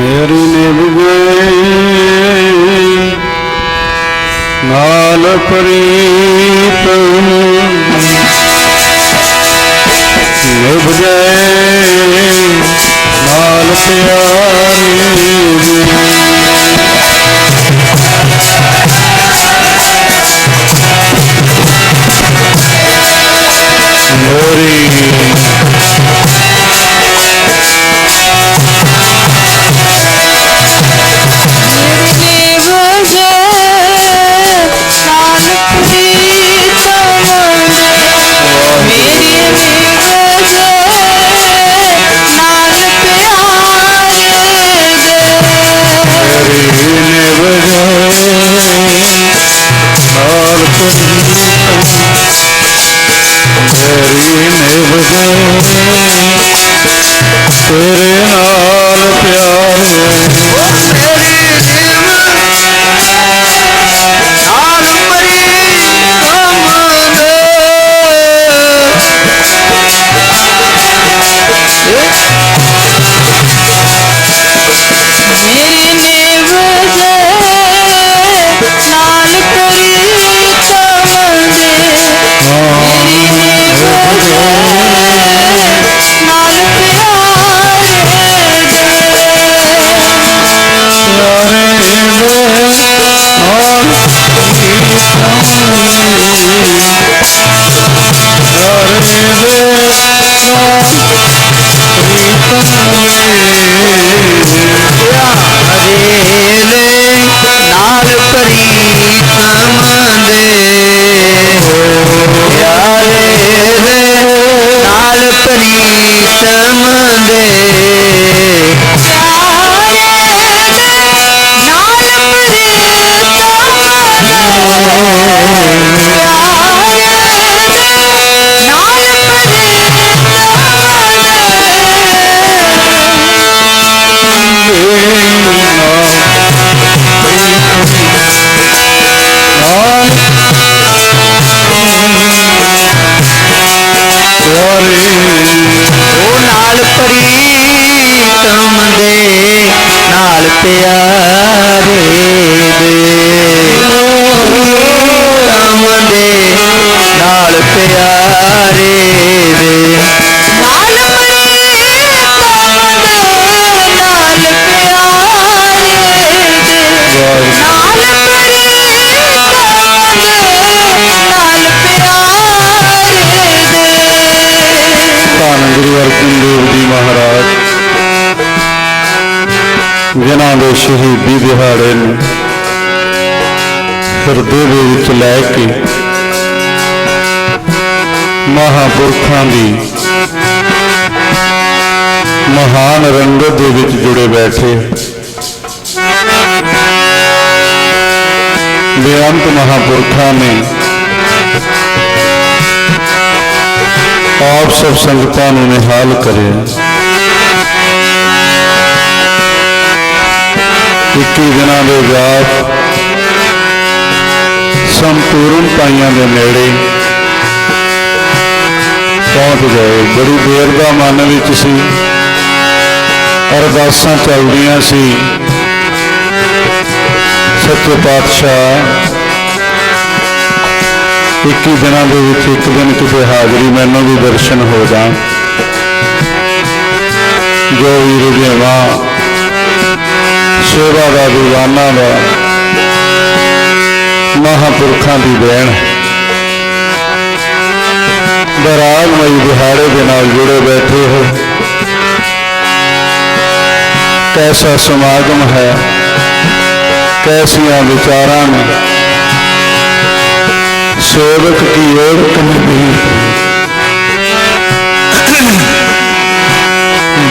ਮੇਰੀ ਨਿਭਗੇ ਨਾਲ ਪ੍ਰੀਤ ਨਿਭ ਗਏ ਨਾਲ ਉਹ ਨਾਲ ਪ੍ਰੀਤਮ ਦੇ ਨਾਲ ਪਿਆਰੇ। ਦੇ ਸ਼ਹੀਦੀ ਦਿਹਾੜੇ ਨੂੰ ਹਿਰਦੇ ਦੇ ਵਿੱਚ ਲੈ ਕੇ ਮਹਾਪੁਰਖਾਂ ਦੀ ਮਹਾਨ ਰੰਗਤ ਦੇ ਵਿੱਚ ਜੁੜੇ ਬੈਠੇ ਬੇਅੰਤ ਮਹਾਪੁਰਖਾਂ ਨੇ ਆਪ ਸਭ ਸੰਗਤਾਂ ਨੂੰ ਨਿਹਾਲ ਕਰਿਆ। ਇੱਕੀ ਦਿਨਾਂ ਦੇ ਬਾਅਦ ਸੰਪੂਰਨ ਪਾਈਆਂ ਦੇ ਨੇੜੇ ਪਹੁੰਚ ਗਏ। ਬੜੀ ਦੇਰ ਦਾ ਮਨ ਵਿੱਚ ਸੀ। ਅਰਦਾਸਾਂ ਚੱਲਦੀਆਂ ਸੀ। ਸੱਚੇ ਪਾਤਸ਼ਾਹ 21 ਦਿਨਾਂ ਦੇ ਵਿੱਚ ਇੱਕ ਦਿਨ ਕਿਤੇ ਹਾਜ਼ਰੀ ਮੈਨੂੰ ਵੀ ਦਰਸ਼ਨ ਹੋ ਜਾਣ। ਜੋ ਵੀਰ ਦੇਵਾ ਸੇਵਾ ਦਾ ਦੀਵਾਨਾ ਦਾ, ਮਹਾਪੁਰਖਾਂ ਦੀ ਦੇਣ ਬਰਾਗਮਈ ਦਿਹਾੜੇ ਦੇ ਨਾਲ ਜੁੜੇ ਬੈਠੇ ਹੋ। ਕੈਸਾ ਸਮਾਗਮ ਹੈ, ਕੈਸੀਆਂ ਵਿਚਾਰਾਂ ਨੇ। ਸੇਵਕ ਕੀ ਓੜਕ ਨਹੀਂ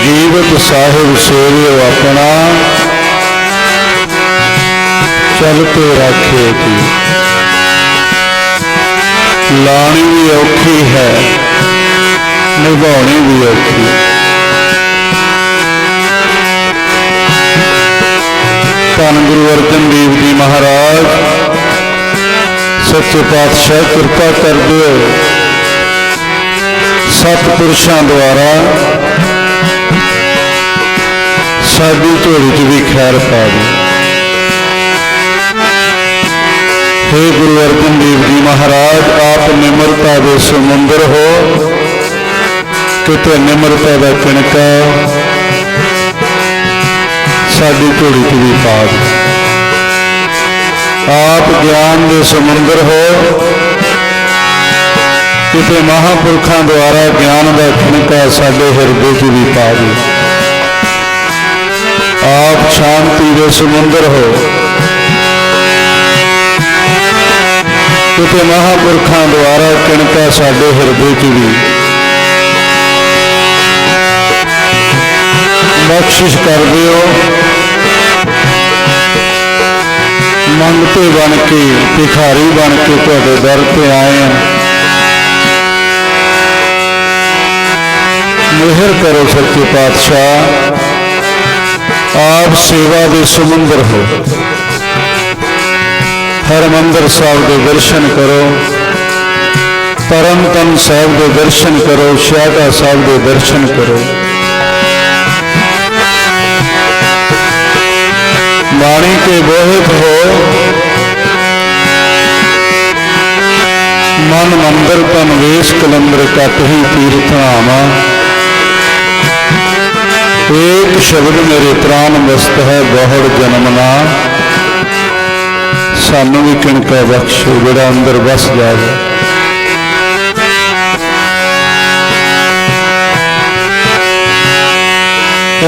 ਜੀਵਤ ਸਾਹਿਬ ਸੇਵਿਓ ਆਪਣਾ। ਚਲ ਤੇ ਰਾਖੇ ਕੀ ਲਾਣੀ ਵੀ ਔਖੀ ਹੈ, ਨਿਭਾਉਣੀ ਵੀ ਔਖੀ। ਧੰਨ ਗੁਰੂ ਅਰਜਨ ਦੇਵ ਜੀ ਮਹਾਰਾਜ, ਸੱਚੇ ਪਾਤਸ਼ਾਹ ਕਿਰਪਾ ਕਰਦੇ ਹੋ ਸਤਿ ਪੁਰਸ਼ਾਂ ਦੁਆਰਾ ਸਾਡੀ ਝੋਲੀ 'ਚ ਵੀ ਖੈਰ ਪਾ ਦੇ ਹੇ ਗੁਰੂ ਅਰਜਨ ਦੇਵ ਜੀ ਮਹਾਰਾਜ, ਆਪ ਨਿਮਰਤਾ ਦੇ ਸਮੁੰਦਰ ਹੋ। ਕਿਤੇ ਨਿਮਰਤਾ ਦਾ ਕਿਣਕਾ ਸਾਡੀ ਝੋਲੀ 'ਚ ਵੀ ਪਾ ਦੇ। ਆਪ ਗਿਆਨ ਦੇ ਸਮੁੰਦਰ ਹੋ। ਕਿਤੇ ਮਹਾਪੁਰਖਾਂ ਦੁਆਰਾ ਗਿਆਨ ਦਾ ਖਿਣਕਾ ਸਾਡੇ ਹਿਰਦੇ 'ਚ ਵੀ ਪਾ ਦੇ। ਆਪ ਸ਼ਾਂਤੀ ਦੇ ਸਮੁੰਦਰ ਹੋ। ਕਿਤੇ ਮਹਾਪੁਰਖਾਂ ਦੁਆਰਾ ਕਿਣਕਾ ਸਾਡੇ ਹਿਰਦੇ 'ਚ ਵੀ। ਬਖਸ਼ਿਸ਼ ਕਰ ਦਿਓ। ਮੰਗਤੇ ਬਣ ਕੇ, ਭਿਖਾਰੀ ਬਣ ਕੇ ਤੁਹਾਡੇ ਦਰ ਤੇ ਆਏ ਹਾਂ। ਮਿਹਰ ਕਰੋ ਸੱਚੇ ਪਾਤਸ਼ਾਹ। ਆਪ ਸੇਵਾ ਦੇ ਸਮੁੰਦਰ ਹੋ। ਹਰਮੰਦਰ ਸਾਹਿਬ ਦੇ ਦਰਸ਼ਨ ਕਰੋ। ਤਰਨਤਨ ਸਾਹਿਬ ਦੇ ਦਰਸ਼ਨ ਕਰੋ ਸ਼ਾਹਦਾ ਸਾਹਿਬ ਦੇ ਦਰਸ਼ਨ ਕਰੋ। ਬਾਣੀ ਕੇ ਬੋਹਿਤ ਹੋ। ਮਨ ਮੰਦਰ ਤਨ ਵੇਸ ਕਲੰਦਰ ਕਟ ਹੀ ਤੀਰਥ ਆਵਾ ਏਕ ਸ਼ਬਦ ਮੇਰੇ ਪ੍ਰਾਨ ਮਸਤ ਹੈ ਬਹੁੜ ਜਨਮਨਾ ਸਾਨੂੰ ਵੀ ਕਿਣਕਾ ਬਖਸ਼ੋ ਜਿਹੜਾ ਅੰਦਰ ਵਸ ਜਾਵੇ।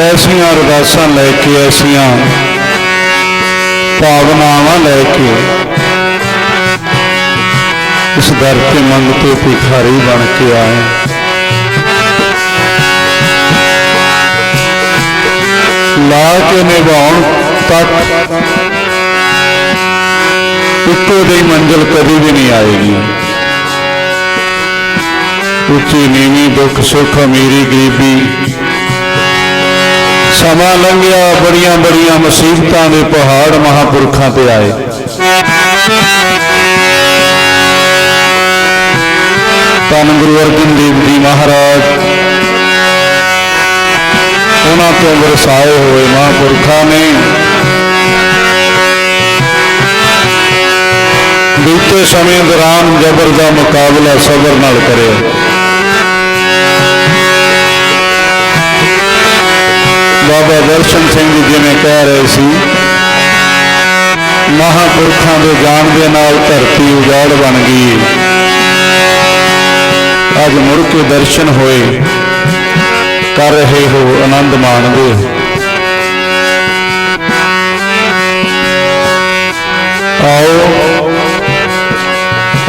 ਐਸੀਆਂ ਅਰਦਾਸਾਂ ਲੈ ਕੇ, ਐਸੀਆਂ ਭਾਵਨਾਵਾਂ ਲੈ ਕੇ ਇਸ ਦਰ ਤੇ ਮੰਗਤੇ ਭਿਖਾਰੀ ਬਣ ਕੇ ਆਏ ਲਾ ਕੇ ਨਿਭਾਉਣ ਤੱਕ ਇੱਕੋ ਜਿਹੀ ਮੰਜ਼ਿਲ ਕਦੇ ਵੀ ਨਹੀਂ ਆਏਗੀ। ਉੱਚੀ ਨੀਵੀਂ ਦੁੱਖ ਸੁੱਖ ਅਮੀਰੀ ਗਰੀਬੀ। ਸਮਾਂ ਲੰਘਿਆ, ਬੜੀਆਂ ਬੜੀਆਂ ਮੁਸੀਬਤਾਂ ਦੇ ਪਹਾੜ ਮਹਾਪੁਰਖਾਂ ਤੇ ਆਏ। ਧੰਨ ਗੁਰੂ ਅਰਜਨ ਦੇਵ ਜੀ ਮਹਾਰਾਜ, ਉਹਨਾਂ ਤੋਂ ਵਰਸਾਏ ਹੋਏ ਮਹਾਪੁਰਖਾਂ ਨੇ ਬੀਤੇ ਸਮੇਂ ਦੌਰਾਨ ਜਬਰ ਦਾ ਮੁਕਾਬਲਾ ਸਬਰ ਨਾਲ ਕਰਿਆ। ਬਾਬਾ ਦਰਸ਼ਨ ਸਿੰਘ ਜੀ ਜਿਵੇਂ ਕਹਿ ਰਹੇ ਸੀ, ਮਹਾਪੁਰਖਾਂ ਦੇ ਜਾਣ ਦੇ ਨਾਲ ਧਰਤੀ ਉਜਾੜ ਬਣ ਗਈ। ਅੱਜ ਮੁੜ ਕੇ ਦਰਸ਼ਨ ਹੋਏ, ਕਰ ਰਹੇ ਹੋ ਆਨੰਦ ਮਾਣਦੇ ਆਓ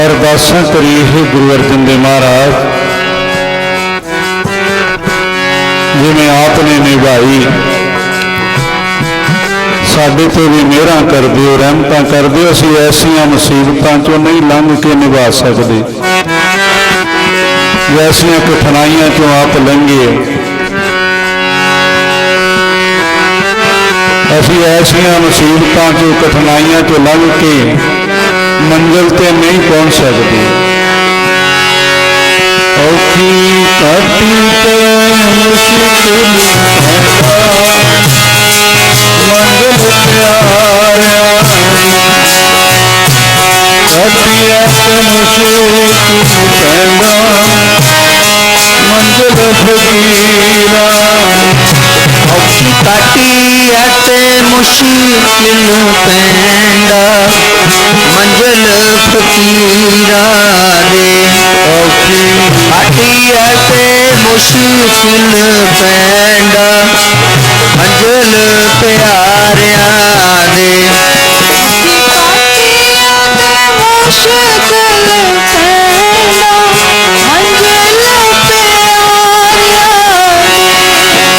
ਅਰਦਾਸਾਂ ਕਰੀਏ ਹੈ ਗੁਰੂ ਅਰਜਨ ਦੇਵ ਮਹਾਰਾਜ। ਜਿਵੇਂ ਆਪ ਨੇ ਨਿਭਾਈ, ਸਾਡੇ ਤੇ ਵੀ ਮਿਹਰਾਂ ਕਰ ਦਿਓ, ਰਹਿਮਤਾਂ ਕਰ ਦਿਓ, ਅਸੀਂ ਐਸੀਆਂ ਮੁਸੀਬਤਾਂ ਚੋਂ ਨਹੀਂ ਲੰਘ ਕੇ ਨਿਭਾ ਸਕਦੇ। ਐਸੀਆਂ ਕਠਿਨਾਈਆਂ ਚੋਂ ਆਪ ਲੰਘੇ ਅਸੀਂ ਐਸੀਆਂ ਮੁਸੀਬਤਾਂ ਚੋਂ, ਕਠਿਨਾਈਆਂ ਚੋਂ ਲੰਘ ਕੇ ਮੰਜ਼ਿਲ ਤੇ ਨਹੀਂ ਪਹੁੰਚ ਸਕਦੇ। ਔਖੀ ਕਾਟੀ ਤੇ ਮੁਸ਼ਕਿਲ ਹੈ ਮੰਜ਼ਿਲ ਪਿਆਰਿਆ ਕਾਟੀ ਤੇ ਮੁਸ਼ਕਿਲ ਪੈਂਦਾ ਮੰਜ਼ਿਲ ਫਕੀਰਾ ਔਖੀ ਕਾਟੀ ਅਤੇ ਮੁਸ਼ਕਿਲ ਪੈਂਦਾ ਮੰਜ਼ਲ ਫਕੀਰਾਂ ਦੇ ਔਖੀ ਕਾਟੀ ਅਤੇ ਮੁਸ਼ਕਿਲ ਪੈਂਦਾ ਮੰਜ਼ਲ ਪਿਆਰਿਆਂ ਦੇ ਮੁਸ਼ਕਿਲ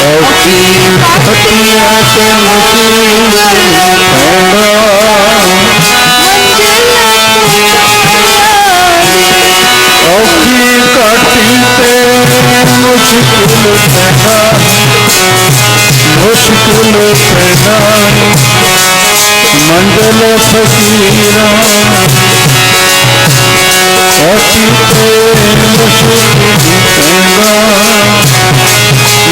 ਔਖੀ ਅਤੇ ਮੁਸ਼ਕਿਲ ਔਖੀ ਮੁਸ਼ਕਿਲ ਪੈਦਾ ਮੁਸ਼ਕਿਲ ਪੈਦਾ ਮੰਜ਼ਲ ਫਕੀਰਾਂ ਔਖੀ ਤੇ ਮੁਸ਼ਕਿਲ ਪੈਦਾ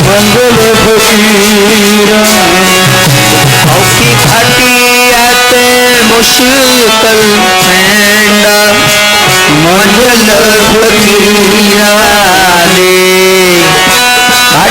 ਮੰਜ਼ਲ ਫਕੀਰਾਂ ਔਖੀ ਘਾਟੀ ਅਤੇ ਮੁਸ਼ਕਲ ਪੈਂਦਾ ਮੰਡਲ ਫਕੀਰਾਂ ਦੀ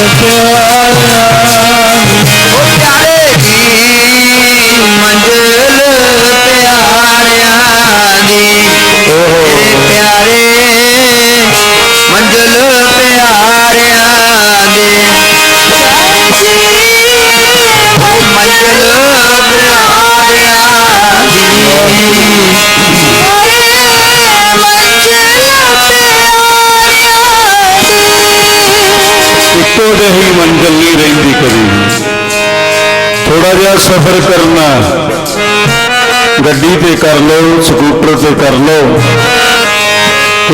ਮੰਜ਼ਿਲ ਥੋੜਾ ਜਿਹਾ ਸਫ਼ਰ ਕਰਨਾ। ਗੱਡੀ ਤੇ ਕਰ ਲਓ, ਸਕੂਟਰ ਤੇ ਕਰ ਲਓ।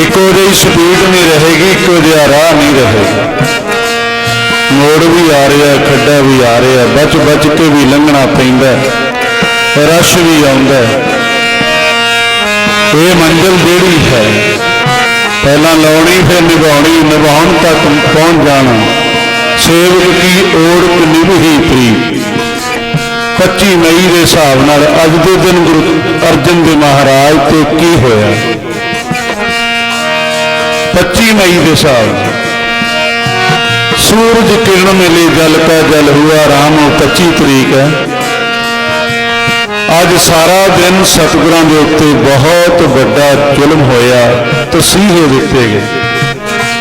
ਇੱਕੋ ਜਿਹੀ ਸਪੀਡ ਨਹੀਂ ਰਹੇਗੀ, ਇੱਕੋ ਜਿਹਾ ਰਾਹ ਨਹੀਂ ਰਹੇਗਾ। ਮੋੜ ਵੀ ਆ ਰਿਹਾ, ਖੱਡਾ ਵੀ ਆ ਰਿਹਾ ਬਚ ਬਚ ਕੇ ਵੀ ਲੰਘਣਾ ਪੈਂਦਾ ਰਸ਼ ਵੀ ਆਉਂਦਾ ਇਹ ਮੰਜ਼ਿਲ ਜਿਹੜੀ ਹੈ, ਪਹਿਲਾਂ ਲਾਉਣੀ, ਫਿਰ ਨਿਭਾਉਣੀ, ਨਿਭਾਉਣ ਤੱਕ ਪਹੁੰਚ ਜਾਣਾ। ਸੇਵਕ ਕੀ ਓੜ ਨਿਭੀ ਪ੍ਰੀਤ। 25 ਮਈ ਦੇ ਹਿਸਾਬ ਨਾਲ ਅੱਜ ਦੇ ਦਿਨ ਗੁਰੂ ਅਰਜਨ ਦੇ ਮਹਾਰਾਜ ਤੇ ਕੀ ਹੋਇਆ? 25 ਮਈ ਦੇ ਹਿਸਾਬ ਸੂਰਜ ਕਿਰਨ ਮੇਲੇ ਜਲ ਪੈ ਜਲ ਹੋਇਆ ਰਾਮ 25 ਤਰੀਕ ਹੈ। ਅੱਜ ਸਾਰਾ ਦਿਨ ਸਤਿਗੁਰਾਂ ਦੇ ਉੱਤੇ ਬਹੁਤ ਵੱਡਾ ਜ਼ੁਲਮ ਹੋਇਆ, ਤਸੀਹੇ ਦਿੱਤੇ ਗਏ।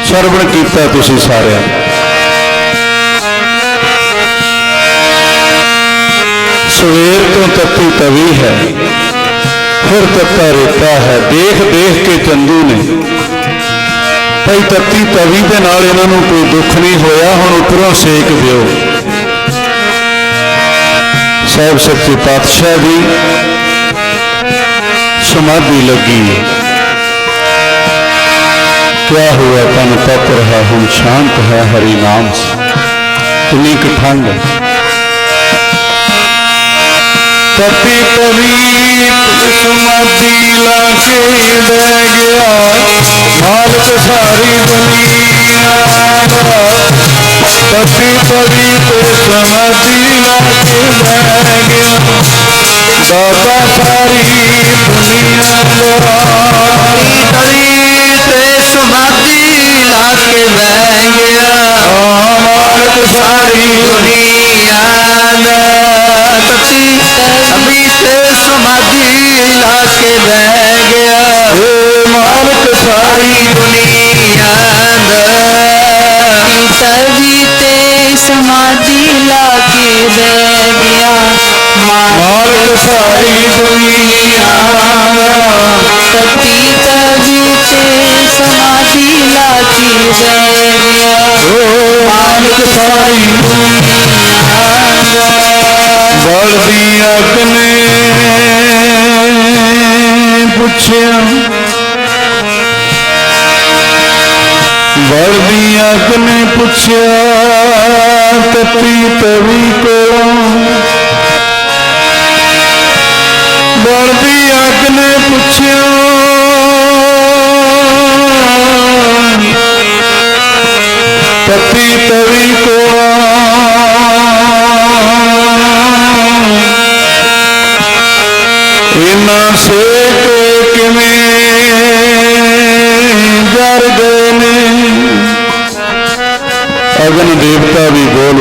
ਸਰਵਣ ਕੀਤਾ ਤੁਸੀਂ ਸਾਰਿਆਂ ਸਵੇਰ ਤੋਂ ਤੱਤੀ ਤਵੀ ਹੈ। ਫਿਰ ਤੱਤਾ ਰੇਤਾ ਹੈ। ਦੇਖ ਦੇਖ ਕੇ ਚੰਦੂ ਨੇ। ਭਾਈ ਤੱਤੀ ਤਵੀ ਦੇ ਨਾਲ ਇਹਨਾਂ ਨੂੰ ਕੋਈ ਦੁੱਖ ਨਹੀਂ ਹੋਇਆ, ਹੁਣ ਉੱਪਰੋਂ ਸੇਕ ਦਿਓ। ਸਾਹਿਬ ਸੱਚੇ ਪਾਤਸ਼ਾਹ ਦੀ ਸਮਾਧੀ ਲੱਗੀ। ਕਿਆ ਹੋਇਆ ਤਨ ਤਪ ਰਹਾ ਹਮ ਸ਼ਾਂਤ ਹੈ ਹਰੀ ਨਾਮ। ਕਿੰਨੀ ਕਠੰਡ ਹੈ ਤਪੀ ਤਵੀਤ ਸਮਾਧੀ ਲਾ ਕੇ ਬਹਿ ਗਿਆ। ਮਾਲਕ ਸਾਰੀ ਦੁਨੀਆ ਦਾ ਤਪੀ ਤਵੀਤ ਸਮਾਧੀ ਲਾ ਕੇ ਬਹਿ ਗਿਆ। ਦਾਤਾ ਸਾਰੀ ਦੁਨੀਆ ਦਾ ਤਰੀ ਤੇ ਸਮਾਧੀ ਲਾ ਕੇ ਬਹਿ ਗਿਆ ਮਾਲਕ ਸਾਰੀ ਦੁਨੀਆ ਅਭੀ ਤੇ ਸਮਾਧੀ ਲਾ ਕੇ ਬਹਿ ਗਿਆ ਏ ਮਾਲਕ ਸਾਰੀ ਦੁਨੀਆ ਦਾ ਤਵੀ ਤੇ ਸਮਾਧੀ ਲਾ ਕੇ ਬਹਿ ਗਿਆ ਮਾਲਕ ਸਾਰੀ ਦੁਨੀਆ ਦਾ ਤਵੀ ਤੇ ਸਮਾਧੀ ਲਾ ਕੇ ਬਹਿ ਗਿਆ ਓ ਮਾਲਕ ਸਾਰੀ ਬਲਦੀ ਅੱਗ ਨੇ ਪੁੱਛਿਆ? ਬਲਦੀ ਅੱਗ ਨੇ ਪੁੱਛਿਆ ਤਤੀ ਤਵੀ ਕੋਲੋਂ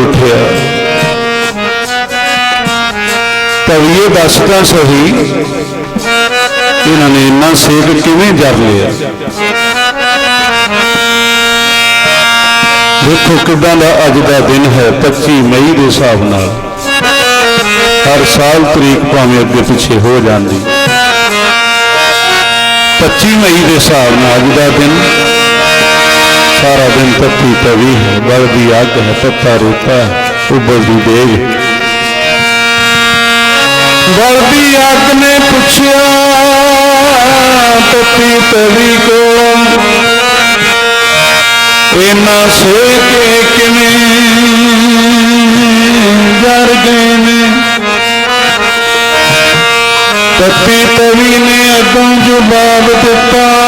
ਉੱਠਿਆ। ਤਵੀਏ ਦੱਸ ਸਹੀ, ਇਹਨਾਂ ਨੇ ਇੰਨਾ ਸੇਕ ਕਿਵੇਂ ਜਰ ਲਿਆ? ਦੇਖੋ ਕਿਦਾਂ ਦਾ ਅੱਜ ਦਾ ਦਿਨ ਹੈ 25 ਮਈ ਦੇ ਹਿਸਾਬ ਨਾਲ। ਹਰ ਸਾਲ ਤਰੀਕ ਭਾਵੇਂ ਅੱਗੇ ਪਿੱਛੇ ਹੋ ਜਾਂਦੀ। 25 ਮਈ ਦੇ ਹਿਸਾਬ ਨਾਲ ਅੱਜ ਦਾ ਦਿਨ ਸਾਰਾ ਦਿਨ ਤੱਤੀ ਤਵੀ ਹੈ ਬਲਦੀ ਅੱਗ ਹੈ, ਤੱਤਾ ਰੇਤਾ ਉਬਲਦੀ ਦੇਗ। ਬਲਦੀ ਅੱਗ ਨੇ ਪੁੱਛਿਆ ਤੱਤੀ ਤਵੀ ਕੋਲੋਂ। ਇਹਨਾਂ ਸੇ ਕੇ ਕਿਵੇਂ ਜਰ ਗਏ ਨੇ ਤੱਤੀ ਤਵੀ ਨੇ ਅੱਗੋਂ ਜਵਾਬ ਦਿੱਤਾ। ਤੱਤੀ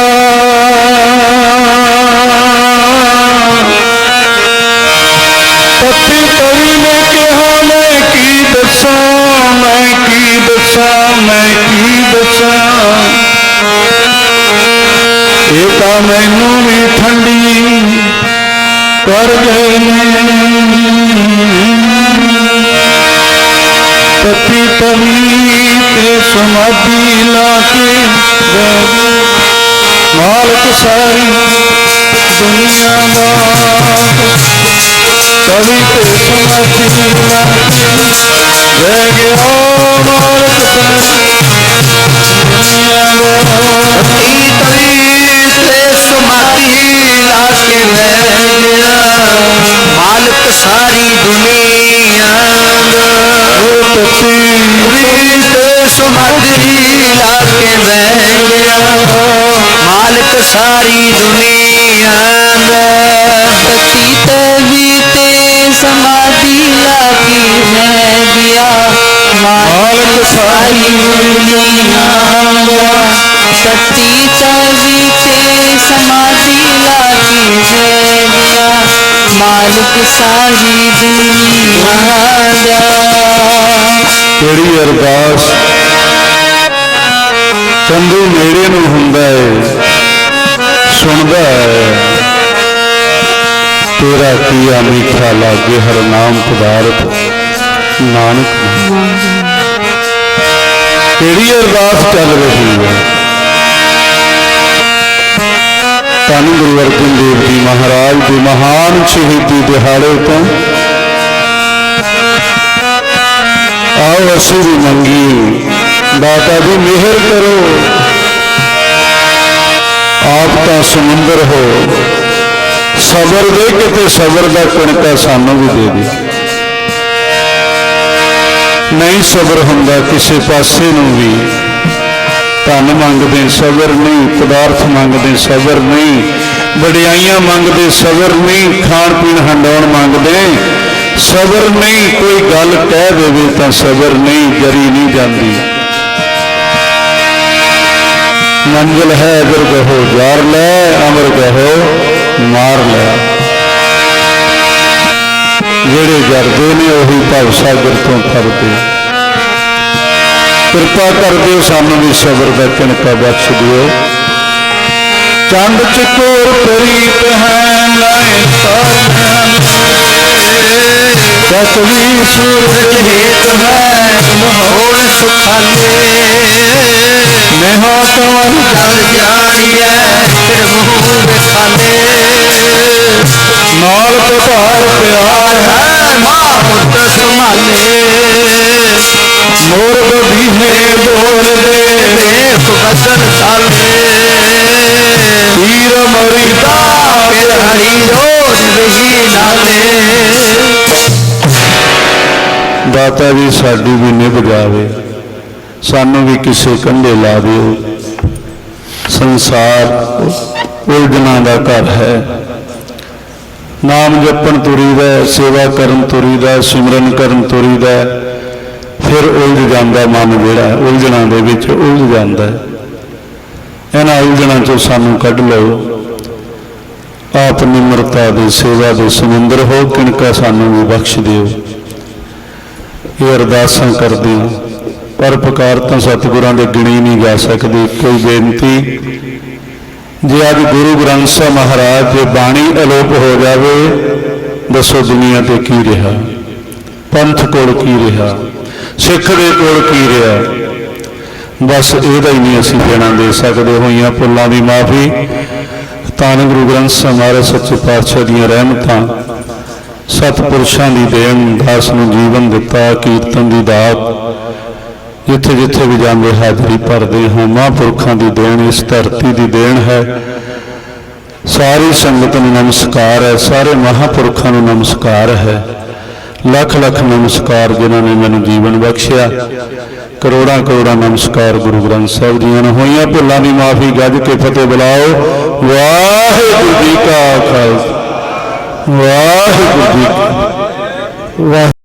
ਤਾਂ ਮੈਨੂੰ ਵੀ ਠੰਡੀ ਕਰ ਗਏ ਨੇ ਤਤੀ ਤੇ ਸਮਾਧੀ ਲਾ ਕੇ ਮਾਲਕ ਸਾਰੀ ਦੁਨੀਆ ਦਾ ਤਵੀ ਤੇ ਸਮਾਧੀ ਲਾ ਕੇ ਬਹਿ ਗਿਆ ਮਾਲਕ ਸਾਰੀ ਦੁਨੀਆ ਦਾ ਤਤੀ ਤਵੀ ਮਾਲਕ ਸਾਰੀ ਦੁਨੀਆ ਦਾ ਤਤੀ ਤੇ ਸਮਾਧੀ ਲਾ ਕੇ ਬਹਿ ਗਿਆ ਮਾਲਕ ਸਾਰੀ ਦੁਨੀਆ ਮਾਲਕ ਸਾਰੀ ਤੇਰੀ ਅਰਦਾਸ ਚੰਦੂ ਮੇਰੇ ਨੂੰ ਹੁੰਦਾ ਹੈ ਸੁਣਦਾ ਹੈ ਤੇਰਾ ਕੀਆ ਮੀਠਾ ਲਾਗੇ ਹਰ ਨਾਮ ਪਦਾਰਥ ਨਾਨਕ। ਤੇਰੀ ਅਰਦਾਸ ਚੱਲ ਰਹੀ ਹੈ ਧੰਨ ਗੁਰੂ ਅਰਜਨ ਦੇਵ ਜੀ ਮਹਾਰਾਜ ਦੇ ਮਹਾਨ ਸ਼ਹੀਦੀ ਦਿਹਾੜੇ ਤੋਂ। ਆਓ ਅਸੀਂ ਵੀ ਮੰਗੀ ਦਾਤਾ ਜੀ, ਮਿਹਰ ਕਰੋ। ਆਪ ਤਾਂ ਸਮੁੰਦਰ ਹੋ। ਸਬਰ ਦੇ ਕਿਤੇ ਸਬਰ ਦਾ ਕਣਕਾ ਸਾਨੂੰ ਵੀ ਦੇ ਦੇ। ਨਹੀਂ ਸਬਰ ਹੁੰਦਾ ਕਿਸੇ ਪਾਸੇ ਨੂੰ ਵੀ। ਧਨ ਮੰਗਦੇ ਸਬਰ ਨਹੀਂ, ਪਦਾਰਥ ਮੰਗਦੇ ਸਬਰ ਨਹੀਂ, ਵਡਿਆਈਆਂ ਮੰਗਦੇ ਸਬਰ ਨਹੀਂ ਖਾਣ ਪੀਣ ਹੰਡਾਉਣ ਮੰਗਦੇ। ਸਬਰ ਨਹੀਂ, ਕੋਈ ਗੱਲ ਕਹਿ ਦੇਵੇ ਤਾਂ ਸਬਰ ਨਹੀਂ, ਜਰੀ ਨਹੀਂ ਜਾਂਦੀ। ਮੰਜ਼ਿਲ ਹੈ, ਅਗਰ ਕਹੋ ਜਾਰ ਲੈ, ਅਮਰ ਕਹੋ ਮਾਰ ਲੈ। ਜਿਹੜੇ ਜਰਦੇ ਨੇ, ਉਹੀ ਭਵ ਸਾਗਰ ਤੋਂ ਫਰਦੇ। ਕਿਰਪਾ ਕਰ ਦਿਓ ਸਾਨੂੰ ਵੀ ਸਬਰ ਦਾ ਕਿਣਕਾ ਬਖਸ਼ ਦਿਓ। ਚੰਦ ਚਕੋਰ ਪ੍ਰੀਤ ਹੈ ਲਾਏ ਤਾਰਿਆਂ ਸਤਵੀ ਸੂਰਜ ਹੇਤ ਹੈ ਮੋੜ ਸੁਖਾਲੇ। ਨੇਹਾ ਤਵਨ ਜਲ ਜਾਣੀਐ ਫਿਰ ਮੂੰਹ ਵਿਖਾਲੇ ਨਾਲ ਪਧਾਰ ਪਿਆਰ ਹੈ ਹੈ, ਮਾਂ ਪੁੱਤ ਸੰਭਾਲੇ। ਮੋਰ ਬਧੀਨੇ ਬੋਲਦੇ ਦੇਖ ਬਸਨ ਚਾਲੇ ਵੀਰ ਮਰਿਦਾ ਫਿਰ ਹਰੀ ਰੋਜ਼ ਰਹੀ ਨਾਲੇ ਦਾਤਾ ਜੀ, ਸਾਡੀ ਵੀ ਨਿਭ ਜਾਵੇ। ਸਾਨੂੰ ਵੀ ਕਿਸੇ ਕੰਢੇ ਲਾ ਦਿਓ ਸੰਸਾਰ ਉਲਝਣਾਂ ਦਾ ਘਰ ਹੈ। ਨਾਮ ਜਪਣ ਤੁਰੀ ਦਾ ਸੇਵਾ ਕਰਨ ਤੁਰੀ ਦਾ ਸਿਮਰਨ ਕਰਨ ਤੁਰੀ ਦਾ ਫਿਰ ਉਲਝ ਜਾਂਦਾ ਮਨ ਜਿਹੜਾ ਹੈ, ਉਲਝਣਾਂ ਦੇ ਵਿੱਚ ਉਲਝ ਜਾਂਦਾ ਇਹਨਾਂ ਉਲਝਣਾਂ ਚੋਂ ਸਾਨੂੰ ਕੱਢ ਲਓ। ਆਪ ਨਿਮਰਤਾ ਦੇ ਸੇਵਾ ਦੇ ਸਮੁੰਦਰ ਹੋ ਕਿਣਕਾ ਸਾਨੂੰ ਵੀ ਬਖਸ਼ ਦਿਓ। ਇਹ ਅਰਦਾਸਾਂ ਕਰਦੇ ਹਾਂ ਪਰ ਪੁਕਾਰ ਤਾਂ ਸਤਿਗੁਰਾਂ ਦੇ ਗਿਣੀ ਨਹੀਂ ਜਾ ਸਕਦੀ ਕੋਈ ਬੇਨਤੀ। ਜੇ ਅੱਜ ਗੁਰੂ ਗ੍ਰੰਥ ਸਾਹਿਬ ਮਹਾਰਾਜ ਜੇ ਬਾਣੀ ਅਲੋਪ ਹੋ ਜਾਵੇ ਦੱਸੋ ਦੁਨੀਆ ਤੇ ਕੀ ਰਿਹਾ? ਪੰਥ ਕੋਲ ਕੀ ਰਿਹਾ? ਸਿੱਖ ਦੇ ਕੋਲ ਕੀ ਰਿਹਾ? ਬਸ ਇਹਦਾ ਹੀ ਨਹੀਂ ਅਸੀਂ ਦੇਣਾ ਦੇ ਸਕਦੇ, ਹੋਈਆਂ ਪੁੱਲਾਂ ਦੀ ਮਾਫੀ। ਤਾਂ ਗੁਰੂ ਗ੍ਰੰਥ ਸਾਹਿਬ ਮਹਾਰਾਜ ਸੱਚੇ ਪਾਤਸ਼ਾਹ ਦੀਆਂ ਰਹਿਮਤਾਂ, ਸਤਿਪੁਰਸ਼ਾਂ ਦੀ ਦੇਣ, ਦਾਸ ਨੂੰ ਜੀਵਨ ਦਿੱਤਾ, ਕੀਰਤਨ ਦੀ ਦਾਤ। ਜਿੱਥੇ ਜਿੱਥੇ ਵੀ ਜਾਂਦੇ ਹਾਜ਼ਰੀ ਭਰਦੇ ਹਾਂ, ਮਹਾਂਪੁਰਖਾਂ ਦੀ ਦੇਣ, ਇਸ ਧਰਤੀ ਦੀ ਦੇਣ ਹੈ। ਸਾਰੀ ਸੰਗਤ ਨੂੰ ਨਮਸਕਾਰ ਹੈ, ਸਾਰੇ ਮਹਾਂਪੁਰਖਾਂ ਨੂੰ ਨਮਸਕਾਰ ਹੈ। ਲੱਖ ਲੱਖ ਨਮਸਕਾਰ ਜਿਨ੍ਹਾਂ ਨੇ ਮੈਨੂੰ ਜੀਵਨ ਬਖਸ਼ਿਆ। ਕਰੋੜਾਂ ਕਰੋੜਾਂ ਨਮਸਕਾਰ ਗੁਰੂ ਗ੍ਰੰਥ ਸਾਹਿਬ ਦੀਆਂ ਨੂੰ ਹੋਈਆਂ। ਭੁੱਲਾਂ ਦੀ ਮਾਫੀ ਗੱਜ ਕੇ ਫਤਿਹ ਬੁਲਾਓ। ਵਾਹਿਗੁਰੂ ਜੀ ਕਾ ਖਾਲਸਾ। ਵਾਹਿਗੁਰੂ ਜੀ ਕੀ- ਵਾਹਿ